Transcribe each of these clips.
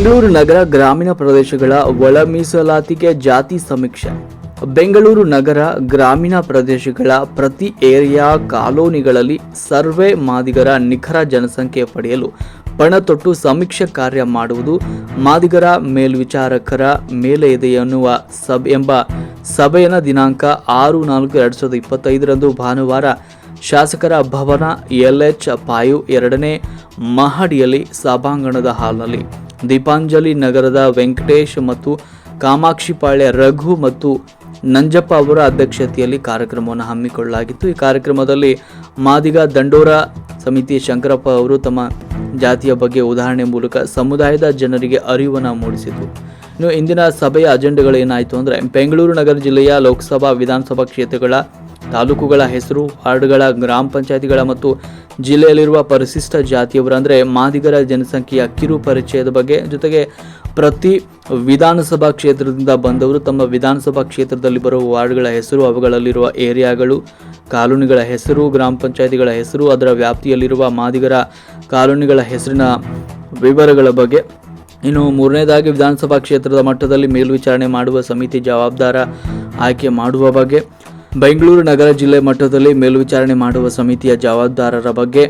ಬೆಂಗಳೂರು ನಗರ ಗ್ರಾಮೀಣ ಪ್ರದೇಶಗಳ ಒಳ ಮೀಸಲಾತಿಗೆ ಜಾತಿ ಸಮೀಕ್ಷೆ. ಬೆಂಗಳೂರು ನಗರ ಗ್ರಾಮೀಣ ಪ್ರದೇಶಗಳ ಪ್ರತಿ ಏರಿಯಾ ಕಾಲೋನಿಗಳಲ್ಲಿ ಸರ್ವೆ ಮಾದಿಗರ ನಿಖರ ಜನಸಂಖ್ಯೆ ಪಡೆಯಲು ಪಣತೊಟ್ಟು ಸಮೀಕ್ಷೆ ಕಾರ್ಯ ಮಾಡುವುದು ಮಾದಿಗರ ಮೇಲ್ವಿಚಾರಕರ ಮೇಲೆ ಇದೆ ಎನ್ನುವ ಎಂಬ ಸಭೆಯನ ದಿನಾಂಕ ಆರು ನಾಲ್ಕು ಎರಡು ಸಾವಿರದ ಇಪ್ಪತ್ತೈದರಂದು ಭಾನುವಾರ ಶಾಸಕರ ಭವನ ಎಲ್ಎಚ್ ಪಾಯು ಎರಡನೇ ಮಹಡಿಯಲ್ಲಿ ಸಭಾಂಗಣದ ಹಾಲ್ನಲ್ಲಿ ದೀಪಾಂಜಲಿ ನಗರದ ವೆಂಕಟೇಶ್ ಮತ್ತು ಕಾಮಾಕ್ಷಿಪಾಳ್ಯ ರಘು ಮತ್ತು ನಂಜಪ್ಪ ಅವರ ಅಧ್ಯಕ್ಷತೆಯಲ್ಲಿ ಕಾರ್ಯಕ್ರಮವನ್ನು ಹಮ್ಮಿಕೊಳ್ಳಲಾಗಿತ್ತು. ಈ ಕಾರ್ಯಕ್ರಮದಲ್ಲಿ ಮಾದಿಗ ದಂಡೋರ ಸಮಿತಿ ಶಂಕರಪ್ಪ ಅವರು ತಮ್ಮ ಜಾತಿಯ ಬಗ್ಗೆ ಉದಾಹರಣೆ ಮೂಲಕ ಸಮುದಾಯದ ಜನರಿಗೆ ಅರಿವನ್ನು ಮೂಡಿಸಿತು ಇನ್ನು ಇಂದಿನ ಸಭೆಯ ಅಜೆಂಡಗಳೇನಾಯಿತು ಅಂದರೆ, ಬೆಂಗಳೂರು ನಗರ ಜಿಲ್ಲೆಯ ಲೋಕಸಭಾ ವಿಧಾನಸಭಾ ಕ್ಷೇತ್ರಗಳ ತಾಲೂಕುಗಳ ಹೆಸರು, ವಾರ್ಡ್ಗಳ, ಗ್ರಾಮ ಪಂಚಾಯತಿಗಳ ಮತ್ತು ಜಿಲ್ಲೆಯಲ್ಲಿರುವ ಪರಿಶಿಷ್ಟ ಜಾತಿಯವರು ಅಂದರೆ ಮಾದಿಗರ ಜನಸಂಖ್ಯೆಯ ಕಿರು ಪರಿಚಯದ ಬಗ್ಗೆ. ಜೊತೆಗೆ ಪ್ರತಿ ವಿಧಾನಸಭಾ ಕ್ಷೇತ್ರದಿಂದ ಬಂದವರು ತಮ್ಮ ವಿಧಾನಸಭಾ ಕ್ಷೇತ್ರದಲ್ಲಿ ಬರುವ ವಾರ್ಡ್ಗಳ ಹೆಸರು, ಅವುಗಳಲ್ಲಿರುವ ಏರಿಯಾಗಳು, ಕಾಲೋನಿಗಳ ಹೆಸರು, ಗ್ರಾಮ ಪಂಚಾಯತಿಗಳ ಹೆಸರು, ಅದರ ವ್ಯಾಪ್ತಿಯಲ್ಲಿರುವ ಮಾದಿಗರ ಕಾಲೋನಿಗಳ ಹೆಸರಿನ ವಿವರಗಳ ಬಗ್ಗೆ. ಇನ್ನು ಮೂರನೇದಾಗಿ ವಿಧಾನಸಭಾ ಕ್ಷೇತ್ರದ ಮಟ್ಟದಲ್ಲಿ ಮೇಲ್ವಿಚಾರಣೆ ಮಾಡುವ ಸಮಿತಿ ಜವಾಬ್ದಾರ ಆಯ್ಕೆ ಮಾಡುವ ಬಗ್ಗೆ. ಬೆಂಗಳೂರು ನಗರ ಜಿಲ್ಲೆ ಮಟ್ಟದಲ್ಲಿ ಮೇಲ್ವಿಚಾರಣೆ ಮಾಡುವ ಸಮಿತಿಯ ಜವಾಬ್ದಾರರ ಬಗ್ಗೆ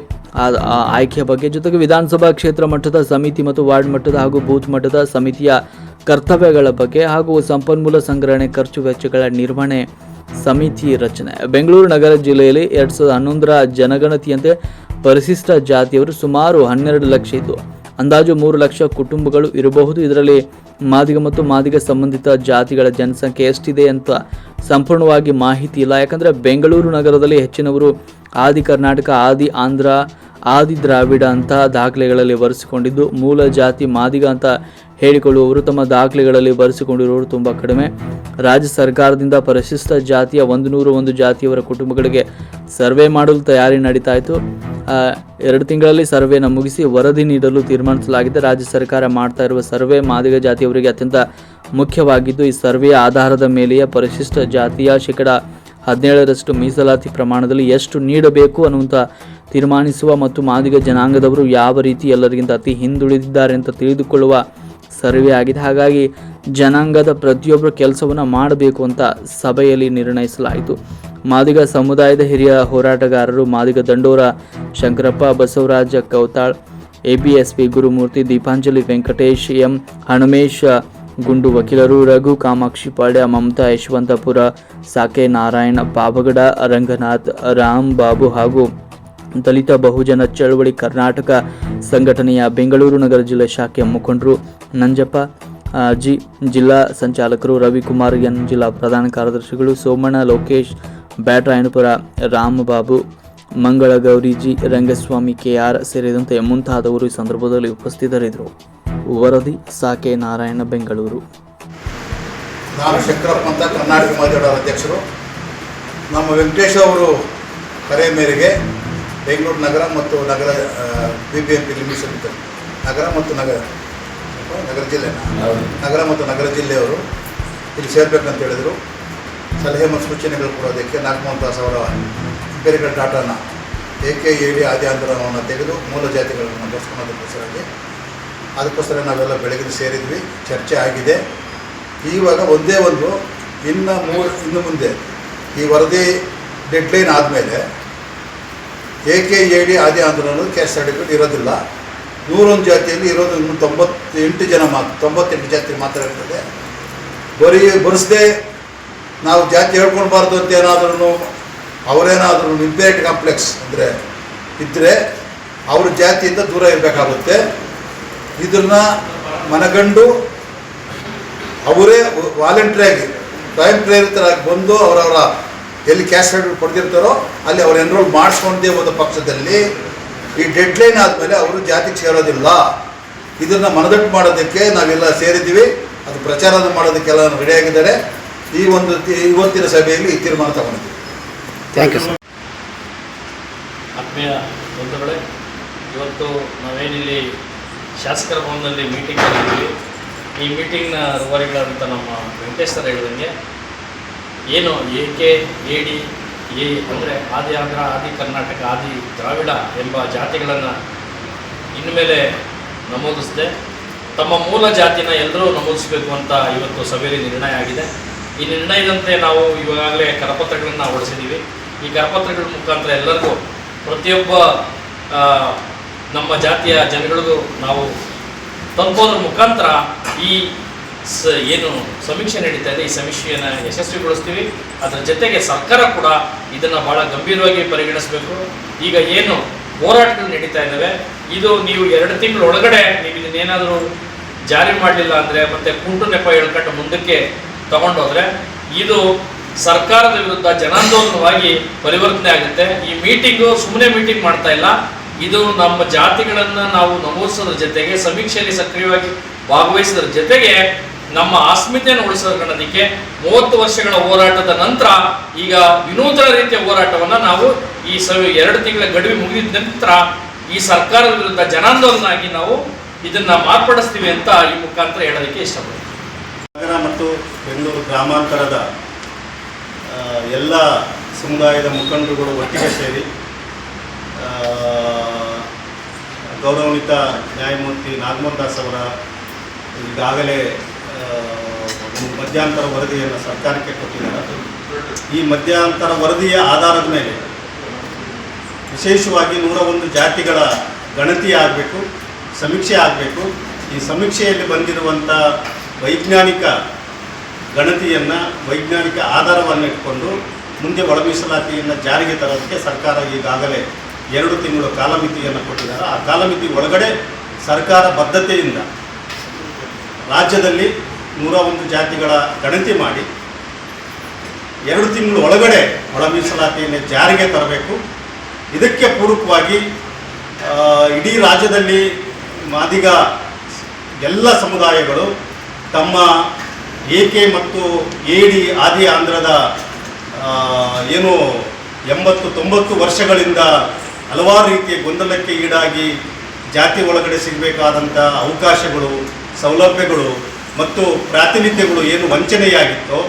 ಆಯ್ಕೆಯ ಬಗ್ಗೆ ಜೊತೆಗೆ ವಿಧಾನಸಭಾ ಕ್ಷೇತ್ರ ಮಟ್ಟದ ಸಮಿತಿ ಮತ್ತು ವಾರ್ಡ್ ಮಟ್ಟದ ಹಾಗೂ ಬೂತ್ ಮಟ್ಟದ ಸಮಿತಿಯ ಕರ್ತವ್ಯಗಳ ಬಗ್ಗೆ ಹಾಗೂ ಸಂಪನ್ಮೂಲ ಸಂಗ್ರಹಣೆ ಖರ್ಚು ವೆಚ್ಚಗಳ ನಿರ್ವಹಣೆ ಸಮಿತಿ ರಚನೆ. ಬೆಂಗಳೂರು ನಗರ ಜಿಲ್ಲೆಯಲ್ಲಿ ಎರಡು ಸಾವಿರದ ಹನ್ನೊಂದರ ಜನಗಣತಿಯಂತೆ ಪರಿಶಿಷ್ಟ ಜಾತಿಯವರು ಸುಮಾರು ಹನ್ನೆರಡು ಲಕ್ಷ ಇದ್ದು ಅಂದಾಜು ಮೂರು ಲಕ್ಷ ಕುಟುಂಬಗಳು ಇರಬಹುದು. ಇದರಲ್ಲಿ ಮಾದಿಗ ಮತ್ತು ಮಾದಿಗ ಸಂಬಂಧಿತ ಜಾತಿಗಳ ಜನಸಂಖ್ಯೆ ಎಷ್ಟಿದೆ ಅಂತ ಸಂಪೂರ್ಣವಾಗಿ ಮಾಹಿತಿ ಇಲ್ಲ. ಯಾಕಂದರೆ ಬೆಂಗಳೂರು ನಗರದಲ್ಲಿ ಹೆಚ್ಚಿನವರು ಆದಿ ಕರ್ನಾಟಕ, ಆದಿ ಆಂಧ್ರ, ಆದಿ ದ್ರಾವಿಡ ಅಂತ ದಾಖಲೆಗಳಲ್ಲಿ ಬರೆಸಿಕೊಂಡಿದ್ದು, ಮೂಲ ಜಾತಿ ಮಾದಿಗ ಅಂತ ಹೇಳಿಕೊಳ್ಳುವವರು ತಮ್ಮ ದಾಖಲೆಗಳಲ್ಲಿ ಬರೆಸಿಕೊಂಡಿರುವವರು ತುಂಬ ಕಡಿಮೆ. ರಾಜ್ಯ ಸರ್ಕಾರದಿಂದ ಪರಿಶಿಷ್ಟ ಜಾತಿಯ ಒಂದು ನೂರು ಒಂದು ಜಾತಿಯವರ ಕುಟುಂಬಗಳಿಗೆ ಸರ್ವೆ ಮಾಡಲು ತಯಾರಿ ನಡೀತಾ ಇತ್ತು ಎರಡು ತಿಂಗಳಲ್ಲಿ ಸರ್ವೆನ ಮುಗಿಸಿ ವರದಿ ನೀಡಲು ತೀರ್ಮಾನಿಸಲಾಗಿದೆ. ರಾಜ್ಯ ಸರ್ಕಾರ ಮಾಡ್ತಾ ಇರುವ ಸರ್ವೆ ಮಾದಿಗ ಜಾತಿಯವರಿಗೆ ಅತ್ಯಂತ ಮುಖ್ಯವಾಗಿದ್ದು, ಈ ಸರ್ವೆಯ ಆಧಾರದ ಮೇಲೆಯೇ ಪರಿಶಿಷ್ಟ ಜಾತಿಯ ಶೇಕಡ ಹದಿನೇಳರಷ್ಟು ಮೀಸಲಾತಿ ಪ್ರಮಾಣದಲ್ಲಿ ಎಷ್ಟು ನೀಡಬೇಕು ಅನ್ನುವಂಥ ತೀರ್ಮಾನಿಸುವ ಮತ್ತು ಮಾದಿಗ ಜನಾಂಗದವರು ಯಾವ ರೀತಿ ಎಲ್ಲರಿಗಿಂತ ಅತಿ ಹಿಂದುಳಿದಿದ್ದಾರೆ ಅಂತ ತಿಳಿದುಕೊಳ್ಳುವ ಸರ್ವೆ ಆಗಿದೆ. ಹಾಗಾಗಿ ಜನಾಂಗದ ಪ್ರತಿಯೊಬ್ಬರು ಕೆಲಸವನ್ನು ಮಾಡಬೇಕು ಅಂತ ಸಭೆಯಲ್ಲಿ ನಿರ್ಣಯಿಸಲಾಯಿತು. ಮಾದಿಗ ಸಮುದಾಯದ ಹಿರಿಯ ಹೋರಾಟಗಾರರು ಮಾದಿಗ ದಂಡೋರ ಶಂಕರಪ್ಪ, ಬಸವರಾಜ ಕೌತಾಳ್ ಎಬಿಎಸ್ಪಿ ಗುರುಮೂರ್ತಿ ದೀಪಾಂಜಲಿ ವೆಂಕಟೇಶ್, ಎಂ ಹನುಮೇಶ್ ಗುಂಡು ವಕೀಲರು, ರಘು ಕಾಮಾಕ್ಷಿ ಪಾಳ್ಯ, ಮಮತಾ ಯಶವಂತಪುರ, ಸಾಕೆ ನಾರಾಯಣ, ಪಾವಗಡ, ರಂಗನಾಥ್, ರಾಮ್ ಬಾಬು ಹಾಗೂ ದಲಿತ ಬಹುಜನ ಚಳವಳಿ ಕರ್ನಾಟಕ ಸಂಘಟನೆಯ ಬೆಂಗಳೂರು ನಗರ ಜಿಲ್ಲೆ ಶಾಖೆಯ ಮುಖಂಡರು ನಂಜಪ್ಪ ಜಿ, ಜಿಲ್ಲಾ ಸಂಚಾಲಕರು ರವಿಕುಮಾರ್ ಎನ್, ಜಿಲ್ಲಾ ಪ್ರಧಾನ ಕಾರ್ಯದರ್ಶಿಗಳು ಸೋಮಣ್ಣ, ಲೋಕೇಶ್ ಬ್ಯಾಟ್ರಾಯಣಪುರ ರಾಮಬಾಬು ಮಂಗಳ ಗೌರಿಜಿ ರಂಗಸ್ವಾಮಿ, ಕೆಆರ್ ಸೇರಿದಂತೆ ಮುಂತಾದವರು ಈ ಸಂದರ್ಭದಲ್ಲಿ ಉಪಸ್ಥಿತರಿದ್ದರು. ವರದಿ, ಸಾಕೆ ನಾರಾಯಣ, ಬೆಂಗಳೂರು. ನಾನು ಶಂಕರಪ್ಪ ಅಂತ ಕರ್ನಾಟಕ ಮಾಧ್ಯಮದ ಅಧ್ಯಕ್ಷರು. ನಮ್ಮ ವೆಂಕಟೇಶ್ ಅವರು ಕರೆ ಮೇರೆಗೆ ಬೆಂಗಳೂರು ನಗರ ಮತ್ತು ನಗರ B B M P limited ನಗರ ಮತ್ತು ನಗರ. ನಗರ ಜಿಲ್ಲೆ ನಗರ ಮತ್ತು ನಗರ ಜಿಲ್ಲೆಯವರು ಇಲ್ಲಿ ಸೇರ್ಬೇಕಂತ ಹೇಳಿದರು. ಸಲಹೆ ಮತ್ತು ಸೂಚನೆಗಳು ಕೊಡೋದಕ್ಕೆ ನಾಲ್ಕು ತಾಸು ಅವರ ಇಂಪೆರಿಕಲ್ ಡಾಟಾನ ಏಕೆ ಏಡಿ ಆದಿ ಆಂದೋಲನವನ್ನು ತೆಗೆದು ಮೂಲ ಜಾತಿಗಳನ್ನು ಬಳಸ್ಕೊಳ್ಳೋದಕ್ಕೋಸ್ಕರವಾಗಿ ಅದಕ್ಕೋಸ್ಕರ ನಾವೆಲ್ಲ ಬೆಳಗ್ಗೆ ಸೇರಿದ್ವಿ. ಚರ್ಚೆ ಆಗಿದೆ. ಇವಾಗ ಒಂದೇ ಒಂದು ಇನ್ನು ಮೂರು ಇನ್ನು ಮುಂದೆ ಈ ವರದಿ ಡೆಡ್ಲೈನ್ ಆದಮೇಲೆ ಎ ಕೆ ಎ ಡಿ ಆದಿ ಆಂದೋಲನ ಕ್ಯಾಶ್ ಸರ್ಟಿಫಿಕೇಟ್ ಇರೋದಿಲ್ಲ. ನೂರೊಂದು ಜಾತಿಯಲ್ಲಿ ಇರೋದು ಇನ್ನೂ ತೊಂಬತ್ತೆಂಟು ಜನ ಮಾತ್ರ ತೊಂಬತ್ತೆಂಟು ಜಾತಿ ಮಾತ್ರ ಇರ್ತದೆ. ಬರೀ ಬರೆಸದೆ ನಾವು ಜಾತಿ ಹೇಳ್ಕೊಳ್ಬಾರ್ದು ಅಂತ ಏನಾದ್ರೂ ಅವರೇನಾದ್ರೂ ಇಂಪೇರಿಟ್ ಕಾಂಪ್ಲೆಕ್ಸ್ ಅಂದರೆ ಇದ್ದರೆ ಅವ್ರ ಜಾತಿಯಿಂದ ದೂರ ಇರಬೇಕಾಗುತ್ತೆ. ಇದನ್ನ ಮನಗಂಡು ಅವರೇ ವಾಲಂಟ್ರಿಯಾಗಿ ಸ್ವಯಂ ಪ್ರೇರಿತರಾಗಿ ಬಂದು ಅವರವರ ಎಲ್ಲಿ ಕ್ಯಾಸ್ಟ್ ಕೊಡ್ತಿರ್ತಾರೋ ಅಲ್ಲಿ ಅವ್ರು ಎನ್ರೋಲ್ ಮಾಡಿಸ್ಕೊಂಡೇ ಹೋದ ಪಕ್ಷದಲ್ಲಿ ಈ ಡೆಡ್ಲೈನ್ ಆದಮೇಲೆ ಅವರು ಜಾತಿಗೆ ಸೇರೋದಿಲ್ಲ ಇದನ್ನ ಮನದಟ್ಟು ಮಾಡೋದಕ್ಕೆ ನಾವೆಲ್ಲ ಸೇರಿದ್ದೀವಿ. ಅದು ಪ್ರಚಾರ ಮಾಡೋದಕ್ಕೆಲ್ಲ ರೆಡಿಯಾಗಿದ್ದಾರೆ ಈ ಒಂದು ತಿ- ಇವತ್ತಿನ ಸಭೆಯಲ್ಲಿ ಈ ತೀರ್ಮಾನ ತಗೊಂಡಿದ್ದೀವಿ. ಥ್ಯಾಂಕ್ ಯು ಸರ್ ಆತ್ಮೀಯ ಬಂಧುಗಳೇ ಇವತ್ತು ನಾವೇನಿಲ್ಲಿ ಶಾಸಕರ ಭವನದಲ್ಲಿ ಮೀಟಿಂಗ್ ಮಾಡಿದ್ದೀವಿ ಈ ಮೀಟಿಂಗ್ನ ರೂವಾರಿಗಳಾದಂಥ ನಮ್ಮ ವೆಂಕಟೇಶ್ವರ ಸರ್ ಹೇಳಿದಂಗೆ ಏನು A K A D A ಅಂದರೆ ಆದಿ ಆಂಧ್ರ ಆದಿ ಕರ್ನಾಟಕ, ಆದಿ ದ್ರಾವಿಡ ಎಂಬ ಜಾತಿಗಳನ್ನು ಇನ್ಮೇಲೆ ನಮೂದಿಸಿದೆ. ತಮ್ಮ ಮೂಲ ಜಾತಿನ ಎಲ್ಲರೂ ನಮೂದಿಸಬೇಕು ಅಂತ ಇವತ್ತು ಸಭೆಯಲ್ಲಿ ನಿರ್ಣಯ ಆಗಿದೆ. ಈ ನಿರ್ಣಯದಂತೆ ನಾವು ಇವಾಗಲೇ ಕರಪತ್ರಗಳನ್ನು ಹೊರಡಿಸಿದ್ದೀವಿ ಈ ಕರಪತ್ರಗಳ ಮುಖಾಂತರ ಎಲ್ಲರಿಗೂ ಪ್ರತಿಯೊಬ್ಬ ನಮ್ಮ ಜಾತಿಯ ಜನಗಳಿಗೂ ನಾವು ತಲುಪೋದ್ರ ಮುಖಾಂತರ ಈ ಸ ಏನು ಸಮೀಕ್ಷೆ ನಡೀತಾ ಇದೆ, ಈ ಸಮೀಕ್ಷೆಯನ್ನು ಯಶಸ್ವಿಗೊಳಿಸ್ತೀವಿ. ಅದರ ಜೊತೆಗೆ ಸರ್ಕಾರ ಕೂಡ ಇದನ್ನು ಭಾಳ ಗಂಭೀರವಾಗಿ ಪರಿಗಣಿಸಬೇಕು. ಈಗ ಏನು ಹೋರಾಟಗಳು ನಡೀತಾ ಇದ್ದಾವೆ, ಇದು ನೀವು ಎರಡು ತಿಂಗಳ ಒಳಗಡೆ ನೀವು ಇದನ್ನೇನಾದರೂ ಜಾರಿ ಮಾಡಲಿಲ್ಲ ಅಂದರೆ, ಮತ್ತೆ ಕುಂಟು ನೆಪ ಹೇಳ್ಕೊಂಡು ಮುಂದಕ್ಕೆ ತಗೊಂಡೋದ್ರೆ, ಇದು ಸರ್ಕಾರದ ವಿರುದ್ಧ ಜನಾಂದೋಲನವಾಗಿ ಪರಿವರ್ತನೆ ಆಗುತ್ತೆ. ಈ ಮೀಟಿಂಗು ಸುಮ್ಮನೆ ಮೀಟಿಂಗ್ ಮಾಡ್ತಾ ಇಲ್ಲ. ಇದು ನಮ್ಮ ಜಾತಿಗಳನ್ನು ನಾವು ನಮೂದಿಸೋದ್ರ ಜೊತೆಗೆ, ಸಮೀಕ್ಷೆಯಲ್ಲಿ ಸಕ್ರಿಯವಾಗಿ ಭಾಗವಹಿಸೋದ್ರ ಜೊತೆಗೆ ನಮ್ಮ ಅಸ್ಮಿತೆಯನ್ನು ಉಳಿಸೋದಕ್ಕೆ ಮೂವತ್ತು ವರ್ಷಗಳ ಹೋರಾಟದ ನಂತರ ಈಗ ವಿನೂತನ ರೀತಿಯ ಹೋರಾಟವನ್ನು ನಾವು ಈ ಸ ಎರಡು ತಿಂಗಳ ಗಡುವೆ ಮುಗಿದ ನಂತರ ಈ ಸರ್ಕಾರದ ವಿರುದ್ಧ ಜನಾಂದೋಲನಾಗಿ ನಾವು ಇದನ್ನ ಮಾರ್ಪಡಿಸ್ತೀವಿ ಅಂತ ಈ ಮುಖಾಂತರ ಹೇಳೋದಕ್ಕೆ ಇಷ್ಟಪಡ್ತೀನಿ. ನಗರ ಮತ್ತು ಬೆಂಗಳೂರು ಗ್ರಾಮಾಂತರದ ಎಲ್ಲ ಸಮುದಾಯದ ಮುಖಂಡರುಗಳು ಒಟ್ಟಿಗೆ ಸೇರಿ ಗೌರವಾನ್ವಿತ ನ್ಯಾಯಮೂರ್ತಿ ನಾಗಮೋಹನ್ ದಾಸ್ ಅವರ ಈಗಾಗಲೇ ಮಧ್ಯಂತರ ವರದಿಯನ್ನು ಸರ್ಕಾರಕ್ಕೆ ಕೊಟ್ಟಿದ್ದಾರೆ. ಈ ಮಧ್ಯಂತರ ವರದಿಯ ಆಧಾರದ ಮೇಲೆ ವಿಶೇಷವಾಗಿ ನೂರ ಒಂದು ಜಾತಿಗಳ ಗಣತಿ ಆಗಬೇಕು, ಸಮೀಕ್ಷೆ ಆಗಬೇಕು. ಈ ಸಮೀಕ್ಷೆಯಲ್ಲಿ ಬಂದಿರುವಂಥ ವೈಜ್ಞಾನಿಕ ಗಣತಿಯನ್ನು, ವೈಜ್ಞಾನಿಕ ಆಧಾರವನ್ನು ಇಟ್ಕೊಂಡು ಮುಂದೆ ಒಳ ಮೀಸಲಾತಿಯನ್ನು ಜಾರಿಗೆ ತರೋದಕ್ಕೆ ಸರ್ಕಾರ ಈಗಾಗಲೇ ಎರಡು ತಿಂಗಳು ಕಾಲಮಿತಿಯನ್ನು ಕೊಟ್ಟಿದ್ದಾರೆ. ಆ ಕಾಲಮಿತಿ ಒಳಗಡೆ ಸರ್ಕಾರ ಬದ್ಧತೆಯಿಂದ ರಾಜ್ಯದಲ್ಲಿ ನೂರ ಒಂದು ಜಾತಿಗಳ ಗಣತಿ ಮಾಡಿ ಎರಡು ತಿಂಗಳು ಒಳಗಡೆ ಒಳ ಮೀಸಲಾತಿಯನ್ನು ಜಾರಿಗೆ ತರಬೇಕು. ಇದಕ್ಕೆ ಪೂರಕವಾಗಿ ಇಡೀ ರಾಜ್ಯದಲ್ಲಿ ಮಾದಿಗ ಎಲ್ಲ ಸಮುದಾಯಗಳು ತಮ್ಮ ಏಕೆ ಮತ್ತು ಏಡಿ ಆದಿ ಆಂಧ್ರದ ಏನು ಎಂಬತ್ತು ತೊಂಬತ್ತು ವರ್ಷಗಳಿಂದ ಹಲವಾರು ರೀತಿಯ ಗೊಂದಲಕ್ಕೆ ಈಡಾಗಿ ಜಾತಿ ಒಳಗಡೆ ಸಿಗಬೇಕಾದಂಥ ಅವಕಾಶಗಳು, ಸೌಲಭ್ಯಗಳು ಮತ್ತು ಪ್ರಾತಿನಿಧ್ಯಗಳು ಏನು ವಂಚನೆಯಾಗಿತ್ತೋ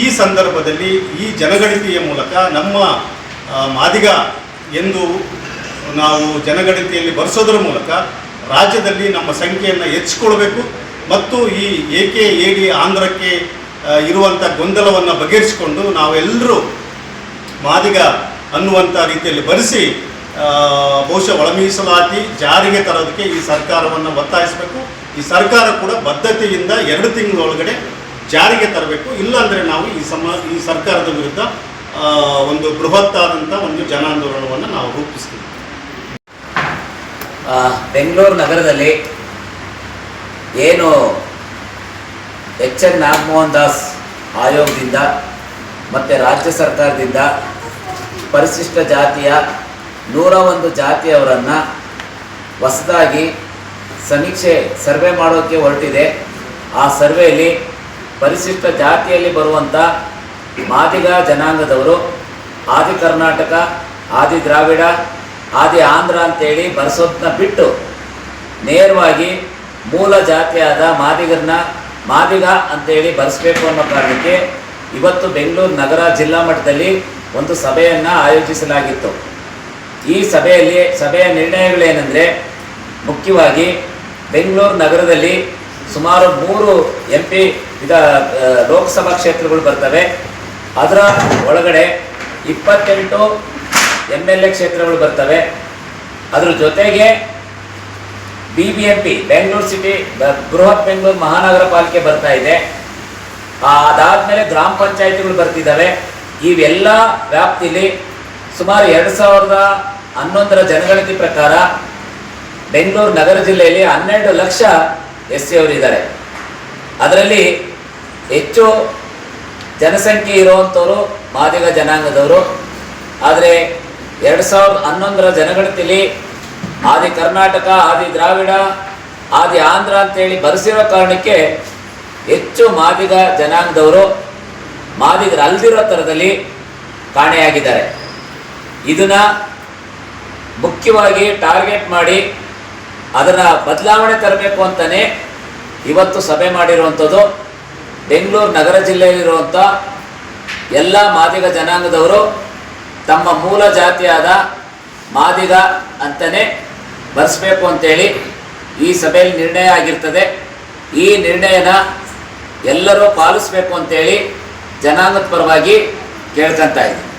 ಈ ಸಂದರ್ಭದಲ್ಲಿ ಈ ಜನಗಣತಿಯ ಮೂಲಕ ನಮ್ಮ ಮಾದಿಗ ಎಂದು ನಾವು ಜನಗಣತಿಯಲ್ಲಿ ಬರೆಸೋದ್ರ ಮೂಲಕ ರಾಜ್ಯದಲ್ಲಿ ನಮ್ಮ ಸಂಖ್ಯೆಯನ್ನು ಹೆಚ್ಚಿಕೊಳ್ಬೇಕು ಮತ್ತು ಈ ಏಕೆ ಏಡಿ ಆಂಧ್ರಕ್ಕೆ ಇರುವಂಥ ಗೊಂದಲವನ್ನು ಬಗೆಹರಿಸಿಕೊಂಡು ನಾವೆಲ್ಲರೂ ಮಾದಿಗ ಅನ್ನುವಂಥ ರೀತಿಯಲ್ಲಿ ಬರೆಸಿ ಬಹುಶಃ ಒಳಮೀಸಲಾತಿ ಜಾರಿಗೆ ತರೋದಕ್ಕೆ ಈ ಸರ್ಕಾರವನ್ನು ಒತ್ತಾಯಿಸಬೇಕು. ಈ ಸರ್ಕಾರ ಕೂಡ ಬದ್ಧತೆಯಿಂದ ಎರಡು ತಿಂಗಳೊಳಗಡೆ ಜಾರಿಗೆ ತರಬೇಕು. ಇಲ್ಲಾಂದರೆ ನಾವು ಈ ಸಮ, ಈ ಸರ್ಕಾರದ ವಿರುದ್ಧ ಒಂದು ಬೃಹತ್ತಾದಂಥ ಒಂದು ಜನಾಂದೋಲನವನ್ನು ನಾವು ರೂಪಿಸ್ತೀವಿ. ಬೆಂಗಳೂರು ನಗರದಲ್ಲಿ ಏನು ಎಚ್ ಎನ್ ನಾಗಮೋಹನ್ ದಾಸ್ ಆಯೋಗದಿಂದ ಮತ್ತು ರಾಜ್ಯ ಸರ್ಕಾರದಿಂದ ಪರಿಶಿಷ್ಟ ಜಾತಿಯ ನೂರ ಒಂದು ಜಾತಿಯವರನ್ನು ಹೊಸದಾಗಿ ಸಮೀಕ್ಷೆ, ಸರ್ವೆ ಮಾಡೋಕ್ಕೆ ಹೊರಟಿದೆ. ಆ ಸರ್ವೆಯಲ್ಲಿ ಪರಿಶಿಷ್ಟ ಜಾತಿಯಲ್ಲಿ ಬರುವಂಥ ಮಾದಿಗ ಜನಾಂಗದವರು, ಆದಿ ಕರ್ನಾಟಕ, ಆದಿ ದ್ರಾವಿಡ, ಆದಿ ಆಂಧ್ರ ಅಂತೇಳಿ ಬರ್ಸೋದನ್ನ ಬಿಟ್ಟು ನೇರವಾಗಿ ಮೂಲ ಜಾತಿಯಾದ ಮಾದಿಗರನ್ನ ಮಾದಿಗ ಅಂತೇಳಿ ಬರೆಸ್ಬೇಕು ಅನ್ನೋ ಕಾರಣಕ್ಕೆ ಇವತ್ತು ಬೆಂಗಳೂರು ನಗರ ಜಿಲ್ಲಾ ಮಟ್ಟದಲ್ಲಿ ಒಂದು ಸಭೆಯನ್ನು ಆಯೋಜಿಸಲಾಗಿತ್ತು. ಈ ಸಭೆಯಲ್ಲಿ, ಸಭೆಯ ನಿರ್ಣಯಗಳೇನೆಂದರೆ ಮುಖ್ಯವಾಗಿ ಬೆಂಗಳೂರು ನಗರದಲ್ಲಿ ಸುಮಾರು ಮೂರು ಎಂ ಪಿ ಇದ ಲೋಕಸಭಾ ಕ್ಷೇತ್ರಗಳು ಬರ್ತವೆ. ಅದರ ಒಳಗಡೆ ಇಪ್ಪತ್ತೆಂಟು ಎಂ ಎಲ್ ಎ ಕ್ಷೇತ್ರಗಳು ಬರ್ತವೆ. ಅದ್ರ ಜೊತೆಗೆ B B M P Bengaluru city Bruhat Bengaluru Mahanagara ಪಾಲಿಕೆ ಬರ್ತಾ ಇದೆ. ಅದಾದ್ಮೇಲೆ ಗ್ರಾಮ ಪಂಚಾಯತಿಗಳು ಬರ್ತಿದ್ದಾವೆ ಇವೆಲ್ಲ ವ್ಯಾಪ್ತಿಲಿ ಸುಮಾರು ಎರಡು ಸಾವಿರದ ಹನ್ನೊಂದರ ಜನಗಣತಿ ಪ್ರಕಾರ ಬೆಂಗಳೂರು ನಗರ ಜಿಲ್ಲೆಯಲ್ಲಿ ಹನ್ನೆರಡು ಲಕ್ಷ ಎಸ್ ಸಿ ಅವರಿದ್ದಾರೆ. ಅದರಲ್ಲಿ ಹೆಚ್ಚು ಜನಸಂಖ್ಯೆ ಇರುವಂಥವರು ಮಾದಿಗ ಜನಾಂಗದವರು. ಆದರೆ ಎರಡು ಸಾವಿರದ ಹನ್ನೊಂದರ ಜನಗಣತಿಲಿ ಆದಿ ಕರ್ನಾಟಕ, ಆದಿ ದ್ರಾವಿಡ, ಆದಿ ಆಂಧ್ರ ಅಂತೇಳಿ ಬರೆಸಿರೋ ಕಾರಣಕ್ಕೆ ಹೆಚ್ಚು ಮಾದಿಗ ಜನಾಂಗದವರು ಮಾದಿಗರ ಅಲ್ದಿರೋ ಥರದಲ್ಲಿ ಕಾಣೆಯಾಗಿದ್ದಾರೆ. ಇದನ್ನು ಮುಖ್ಯವಾಗಿ ಟಾರ್ಗೆಟ್ ಮಾಡಿ ಅದನ್ನು ಬದಲಾವಣೆ ತರಬೇಕು ಅಂತಲೇ ಇವತ್ತು ಸಭೆ ಮಾಡಿರುವಂಥದ್ದು ಬೆಂಗಳೂರು ನಗರ ಜಿಲ್ಲೆಯಲ್ಲಿರುವಂಥ ಎಲ್ಲ ಮಾದಿಗ ಜನಾಂಗದವರು ತಮ್ಮ ಮೂಲ ಜಾತಿಯಾದ ಮಾದಿಗ ಅಂತಲೇ ಬರೆಸ್ಬೇಕು ಅಂತೇಳಿ ಈ ಸಭೆಯಲ್ಲಿ ನಿರ್ಣಯ ಆಗಿರ್ತದೆ. ಈ ನಿರ್ಣಯನ ಎಲ್ಲರೂ ಪಾಲಿಸ್ಬೇಕು ಅಂತೇಳಿ ಜನಾಂಗದ ಪರವಾಗಿ ಕೇಳ್ಕೊಂತ ಇದ್ದೀನಿ.